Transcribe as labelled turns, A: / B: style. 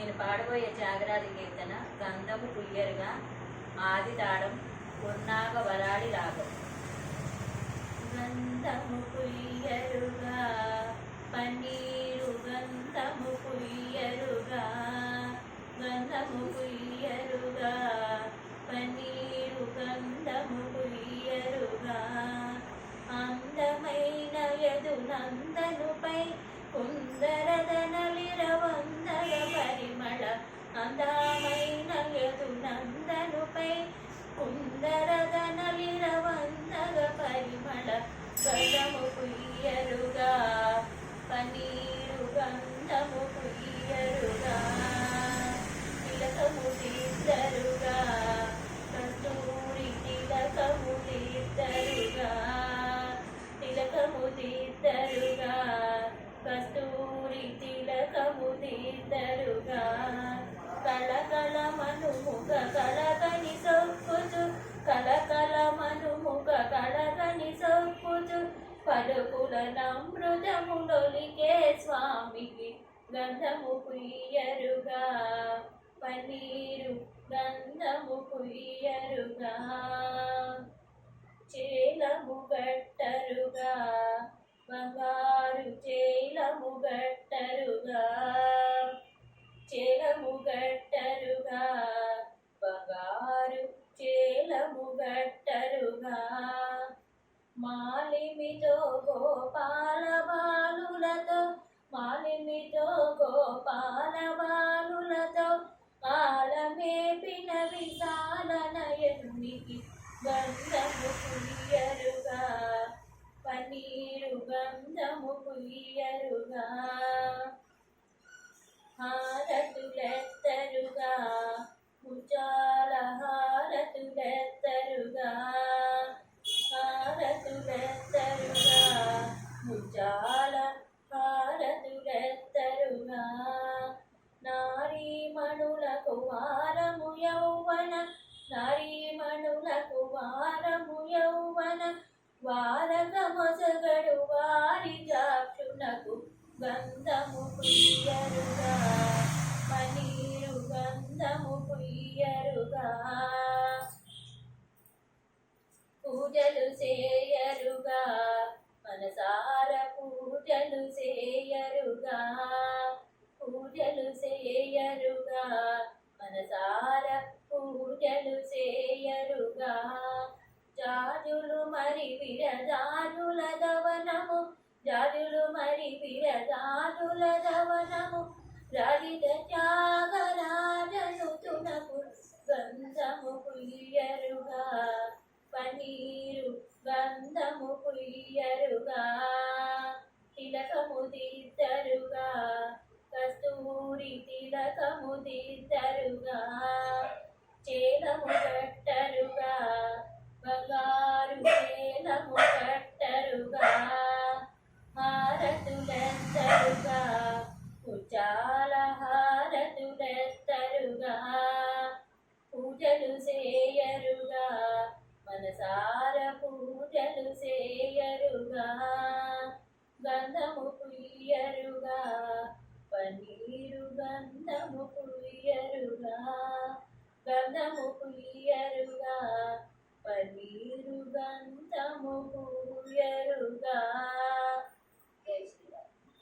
A: నేను పాడబోయే జాగరాది కీర్తన గంధము పుయ్యరుగా ఆది తాడం ఉన్నాగ వరాడి రాగం గంధము పుయ్యరుగా పన్నీరు మనుముగ కళగని సొక్కుచు కళకళ మనుముగ కళగని సొక్కుచు పలుకుల నమృతములొలికే స్వామికి గంధము పుయ్యరుగా పన్నీరు గంధము పుయ్యరుగా గట్టరుగా మాలిమితో గోపాల బాలులతో మాలిమితో గోపాల బాలులతో ఆలమేపిన విశాల నయనునికి గంధము పుయ్యరుగా. పన్నీరు గంధము పుయ్యరుగా. వారము యౌవన వారక మొసగడు వారి జాక్షునకు గంధము పుయ్యరుగా పనీరు గంధము పుయ్యరుగా. పూజలు చేయరుగా మనసార పూజలు చేయరుగా. పూజలు చేయరుగా మనసార పూజలు చేయరుగా. మరి విరదానుల దవనము జాజులు మరి విరదానుల దవనము రాజిత త్యాగరాజను తునకు గంధము పుయ్యరుగా. పనీరు గంధము పుయ్యరుగా. తిలకము తీద్దరుగా. కస్తూరి తిలకము తీద్దరుగా. చేలము మనసార పూజలు చేయరుగా గంధము పుయ్యరుగా పన్నీరు గంధము పుయ్యరుగా గంధము పుయ్యరుగా